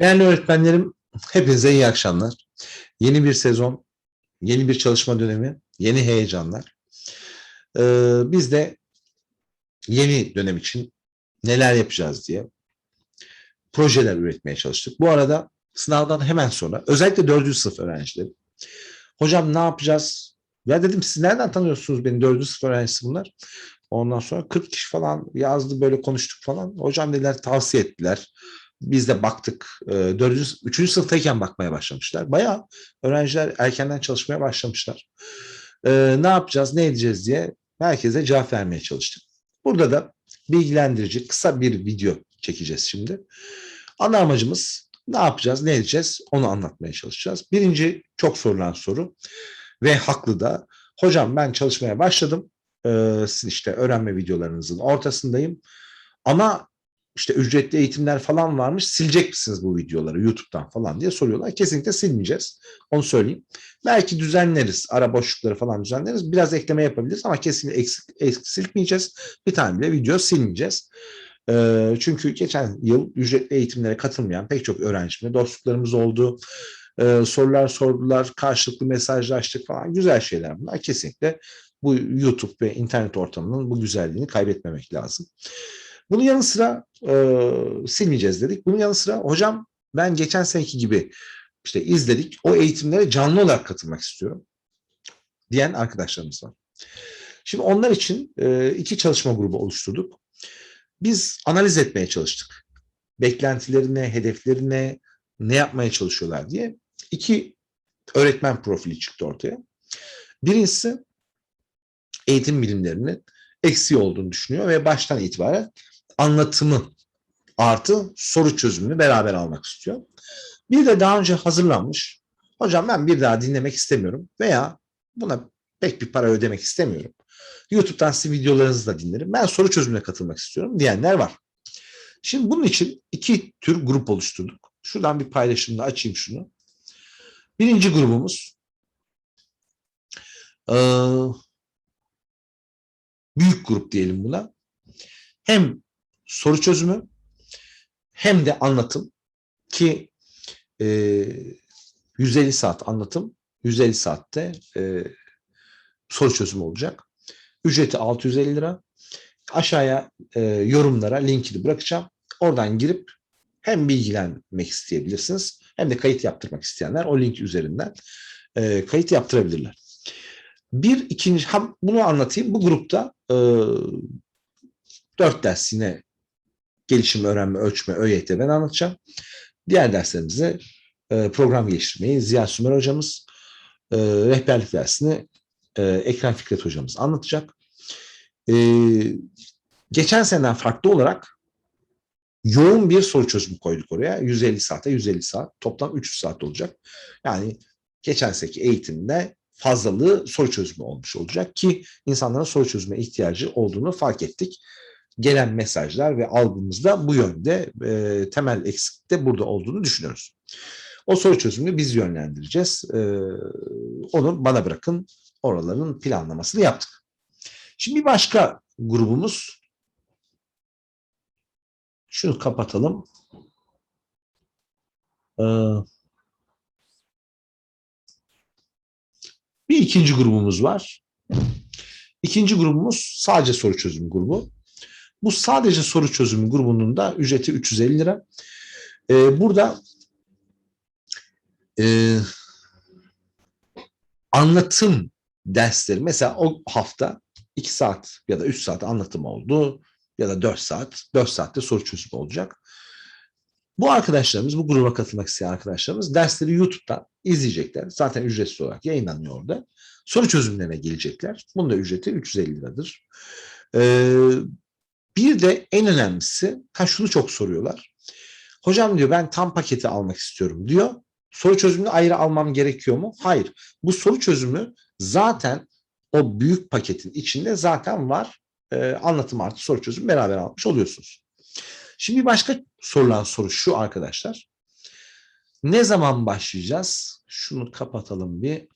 Değerli öğretmenlerim, hepinize iyi akşamlar. Yeni bir sezon, yeni bir çalışma dönemi, yeni heyecanlar. Ee, biz de yeni dönem için neler yapacağız diye projeler üretmeye çalıştık. Bu arada sınavdan hemen sonra özellikle 4. sınıf öğrencileri hocam ne yapacağız? Ya dedim siz nereden tanıyorsunuz beni 4. sınıf öğrencisi bunlar? Ondan sonra 40 kişi falan yazdı böyle konuştuk falan. Hocam dediler tavsiye ettiler. Biz de baktık. E, Dördüncü, üçüncü sınıftayken bakmaya başlamışlar. Bayağı öğrenciler erkenden çalışmaya başlamışlar. E, ne yapacağız, ne edeceğiz diye herkese cevap vermeye çalıştık. Burada da bilgilendirici kısa bir video çekeceğiz şimdi. Ana amacımız ne yapacağız, ne edeceğiz onu anlatmaya çalışacağız. Birinci çok sorulan soru ve haklı da hocam ben çalışmaya başladım. Ee, işte öğrenme videolarınızın ortasındayım. Ama işte ücretli eğitimler falan varmış. Silecek misiniz bu videoları YouTube'dan falan diye soruyorlar. Kesinlikle silmeyeceğiz. Onu söyleyeyim. Belki düzenleriz. Ara boşlukları falan düzenleriz. Biraz ekleme yapabiliriz ama kesinlikle eksik, eksik silmeyeceğiz. Bir tane bile video silmeyeceğiz. Ee, çünkü geçen yıl ücretli eğitimlere katılmayan pek çok öğrencimle dostluklarımız oldu. Ee, sorular sordular, karşılıklı mesajlaştık falan. Güzel şeyler bunlar. Kesinlikle bu YouTube ve internet ortamının bu güzelliğini kaybetmemek lazım. Bunun yanı sıra e, silmeyeceğiz dedik. Bunun yanı sıra hocam ben geçen seneki gibi işte izledik. O eğitimlere canlı olarak katılmak istiyorum diyen arkadaşlarımız var. Şimdi onlar için e, iki çalışma grubu oluşturduk. Biz analiz etmeye çalıştık. Beklentilerine, hedeflerine, ne yapmaya çalışıyorlar diye iki öğretmen profili çıktı ortaya. Birincisi eğitim bilimlerinin eksiği olduğunu düşünüyor ve baştan itibaren anlatımı artı soru çözümünü beraber almak istiyor. Bir de daha önce hazırlanmış. Hocam ben bir daha dinlemek istemiyorum veya buna pek bir para ödemek istemiyorum. YouTube'dan sizin videolarınızı da dinlerim. Ben soru çözümüne katılmak istiyorum diyenler var. Şimdi bunun için iki tür grup oluşturduk. Şuradan bir paylaşımda açayım şunu. Birinci grubumuz büyük grup diyelim buna. Hem soru çözümü hem de anlatım ki e, 150 saat anlatım 150 saatte e, soru çözümü olacak. Ücreti 650 lira. Aşağıya e, yorumlara linkini bırakacağım. Oradan girip hem bilgilenmek isteyebilirsiniz hem de kayıt yaptırmak isteyenler o link üzerinden e, kayıt yaptırabilirler. Bir ikinci bunu anlatayım. Bu grupta e, dört ders yine gelişim, öğrenme, ölçme, ÖYT ben anlatacağım. Diğer derslerimize e, program geliştirmeyi Ziya Sümer hocamız, e, rehberlik dersini e, Ekrem Fikret hocamız anlatacak. Geçen seneden farklı olarak yoğun bir soru çözümü koyduk oraya. 150 saate 150 saat. Toplam 300 saat olacak. Yani geçen seneki eğitimde fazlalığı soru çözümü olmuş olacak ki insanların soru çözüme ihtiyacı olduğunu fark ettik. Gelen mesajlar ve algımızda bu yönde e, temel eksiklikte burada olduğunu düşünüyoruz. O soru çözümünü biz yönlendireceğiz. E, onu bana bırakın oraların planlamasını yaptık. Şimdi bir başka grubumuz şunu kapatalım. Ee, bir ikinci grubumuz var. İkinci grubumuz sadece soru çözümü grubu. Bu sadece soru çözümü grubunun da ücreti 350 lira. Ee, burada e, anlatım dersleri mesela o hafta 2 saat ya da 3 saat anlatım oldu ya da 4 saat, 4 saatte soru çözümü olacak. Bu arkadaşlarımız, bu gruba katılmak isteyen arkadaşlarımız dersleri YouTube'dan izleyecekler. Zaten ücretsiz olarak yayınlanıyor orada. Soru çözümlerine gelecekler. Bunun da ücreti 350 liradır. Ee, bir de en önemlisi, ha şunu çok soruyorlar. Hocam diyor ben tam paketi almak istiyorum diyor. Soru çözümünü ayrı almam gerekiyor mu? Hayır. Bu soru çözümü zaten o büyük paketin içinde zaten var. Ee, anlatım artı soru çözüm beraber almış oluyorsunuz. Şimdi başka sorulan soru şu arkadaşlar. Ne zaman başlayacağız? Şunu kapatalım bir.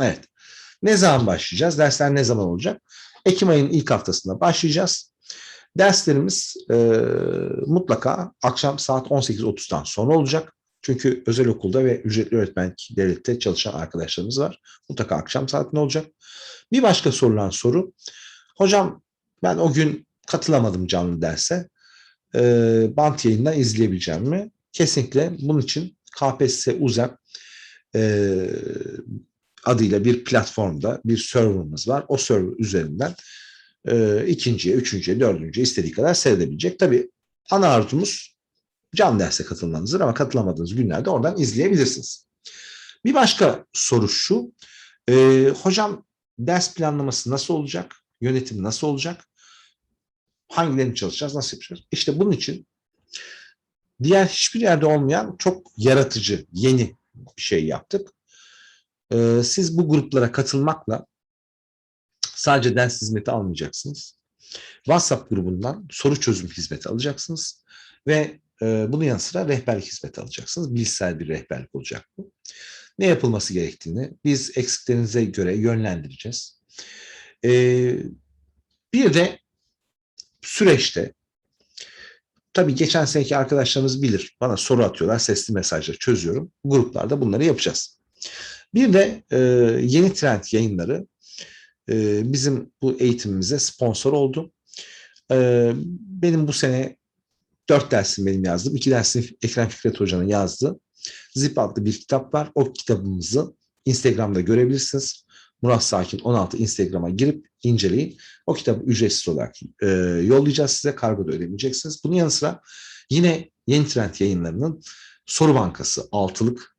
Evet. Ne zaman başlayacağız? Dersler ne zaman olacak? Ekim ayının ilk haftasında başlayacağız. Derslerimiz e, mutlaka akşam saat 18.30'dan sonra olacak. Çünkü özel okulda ve ücretli öğretmenlik devlette çalışan arkadaşlarımız var. Mutlaka akşam saatinde olacak. Bir başka sorulan soru. Hocam ben o gün katılamadım canlı derse. E, bant yayından izleyebileceğim mi? Kesinlikle bunun için KPSS UZEM e, adıyla bir platformda bir serverımız var. O server üzerinden e, ikinciye, üçüncüye, dördüncüye istediği kadar seyredebilecek. Tabii ana arzumuz canlı derse katılmanızdır ama katılamadığınız günlerde oradan izleyebilirsiniz. Bir başka soru şu. E, hocam ders planlaması nasıl olacak? Yönetim nasıl olacak? Hangilerini çalışacağız? Nasıl yapacağız? İşte bunun için diğer hiçbir yerde olmayan çok yaratıcı, yeni bir şey yaptık. Ee, siz bu gruplara katılmakla sadece ders hizmeti almayacaksınız. WhatsApp grubundan soru çözüm hizmeti alacaksınız ve e, bunun yanı sıra rehberlik hizmeti alacaksınız. Bilişsel bir rehberlik olacak bu. Ne yapılması gerektiğini biz eksiklerinize göre yönlendireceğiz. Ee, bir de süreçte tabii geçen seneki arkadaşlarımız bilir. Bana soru atıyorlar, sesli mesajla çözüyorum. Gruplarda bunları yapacağız. Bir de e, Yeni Trend yayınları e, bizim bu eğitimimize sponsor oldu. E, benim bu sene dört dersim benim yazdım. iki dersim Ekrem Fikret Hoca'nın yazdığı Zip adlı bir kitap var. O kitabımızı Instagram'da görebilirsiniz. Murat Sakin 16 Instagram'a girip inceleyin. O kitabı ücretsiz olarak e, yollayacağız size. Kargoda ödemeyeceksiniz. Bunun yanı sıra yine Yeni Trend yayınlarının soru bankası altılık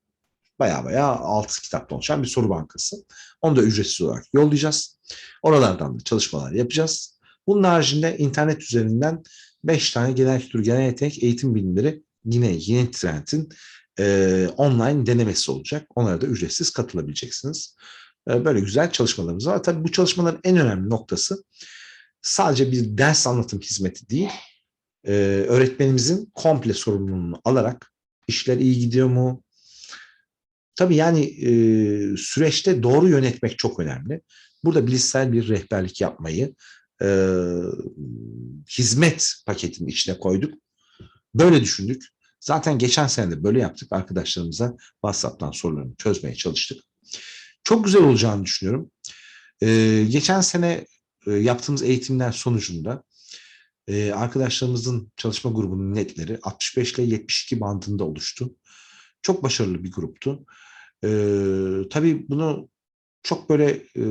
baya baya altı kitaptan oluşan bir soru bankası. Onu da ücretsiz olarak yollayacağız. Oralardan da çalışmalar yapacağız. Bunun haricinde internet üzerinden 5 tane genel kültür, genel yetenek, eğitim bilimleri yine Yeni Trend'in e, online denemesi olacak. Onlara da ücretsiz katılabileceksiniz. E, böyle güzel çalışmalarımız var. Tabii bu çalışmaların en önemli noktası sadece bir ders anlatım hizmeti değil, e, öğretmenimizin komple sorumluluğunu alarak işler iyi gidiyor mu? Tabii yani e, süreçte doğru yönetmek çok önemli. Burada bilişsel bir rehberlik yapmayı e, hizmet paketinin içine koyduk. Böyle düşündük. Zaten geçen sene de böyle yaptık. Arkadaşlarımıza WhatsApp'tan sorularını çözmeye çalıştık. Çok güzel olacağını düşünüyorum. Ee, geçen sene e, yaptığımız eğitimler sonucunda e, arkadaşlarımızın çalışma grubunun netleri 65 ile 72 bandında oluştu. Çok başarılı bir gruptu. Tabii bunu çok böyle e,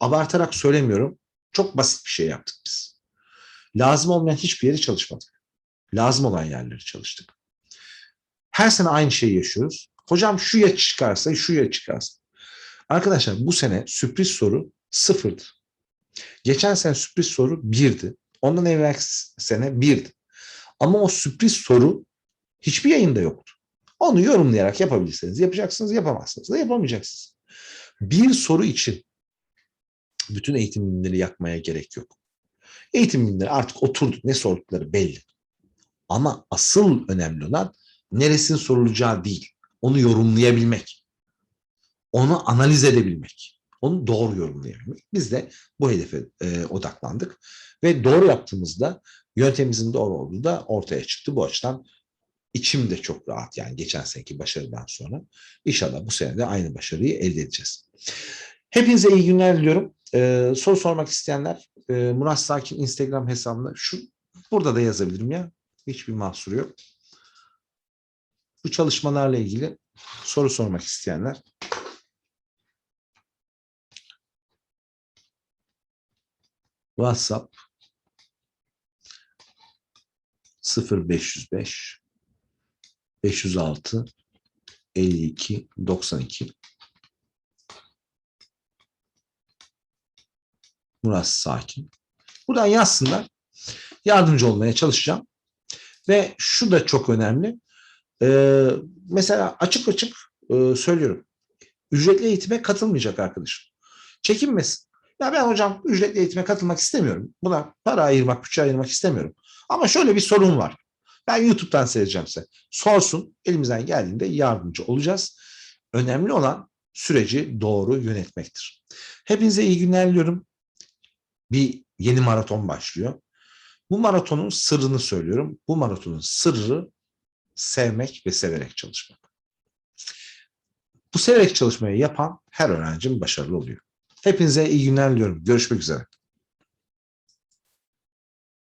abartarak söylemiyorum. Çok basit bir şey yaptık biz. Lazım olmayan hiçbir yeri çalışmadık. Lazım olan yerleri çalıştık. Her sene aynı şeyi yaşıyoruz. Hocam şu ya çıkarsa, şu ya çıkarsa. Arkadaşlar bu sene sürpriz soru sıfırdı. Geçen sene sürpriz soru birdi. Ondan evvel sene birdi. Ama o sürpriz soru hiçbir yayında yoktu. Onu yorumlayarak yapabilirsiniz. Yapacaksınız, yapamazsınız da yapamayacaksınız. Bir soru için bütün eğitim bilimleri yakmaya gerek yok. Eğitim bilimleri artık oturdu. Ne sordukları belli. Ama asıl önemli olan neresinin sorulacağı değil. Onu yorumlayabilmek. Onu analiz edebilmek. Onu doğru yorumlayabilmek. Biz de bu hedefe e, odaklandık. Ve doğru yaptığımızda yöntemimizin doğru olduğu da ortaya çıktı. Bu açıdan içim de çok rahat yani geçen seneki başarıdan sonra. İnşallah bu sene de aynı başarıyı elde edeceğiz. Hepinize iyi günler diliyorum. Ee, soru sormak isteyenler e, Murat Sakin Instagram hesabında şu burada da yazabilirim ya. Hiçbir mahsur yok. Bu çalışmalarla ilgili soru sormak isteyenler WhatsApp 0505 506 52 92 Murat Sakin. Buradan yazsınlar. Yardımcı olmaya çalışacağım. Ve şu da çok önemli. Ee, mesela açık açık e, söylüyorum. Ücretli eğitime katılmayacak arkadaşım. Çekinmesin. Ya ben hocam ücretli eğitime katılmak istemiyorum. Buna para ayırmak, bütçe ayırmak istemiyorum. Ama şöyle bir sorun var. Ben YouTube'dan seyredeceğim size. Sorsun. Elimizden geldiğinde yardımcı olacağız. Önemli olan süreci doğru yönetmektir. Hepinize iyi günler diliyorum. Bir yeni maraton başlıyor. Bu maratonun sırrını söylüyorum. Bu maratonun sırrı sevmek ve severek çalışmak. Bu severek çalışmayı yapan her öğrencim başarılı oluyor. Hepinize iyi günler diliyorum. Görüşmek üzere.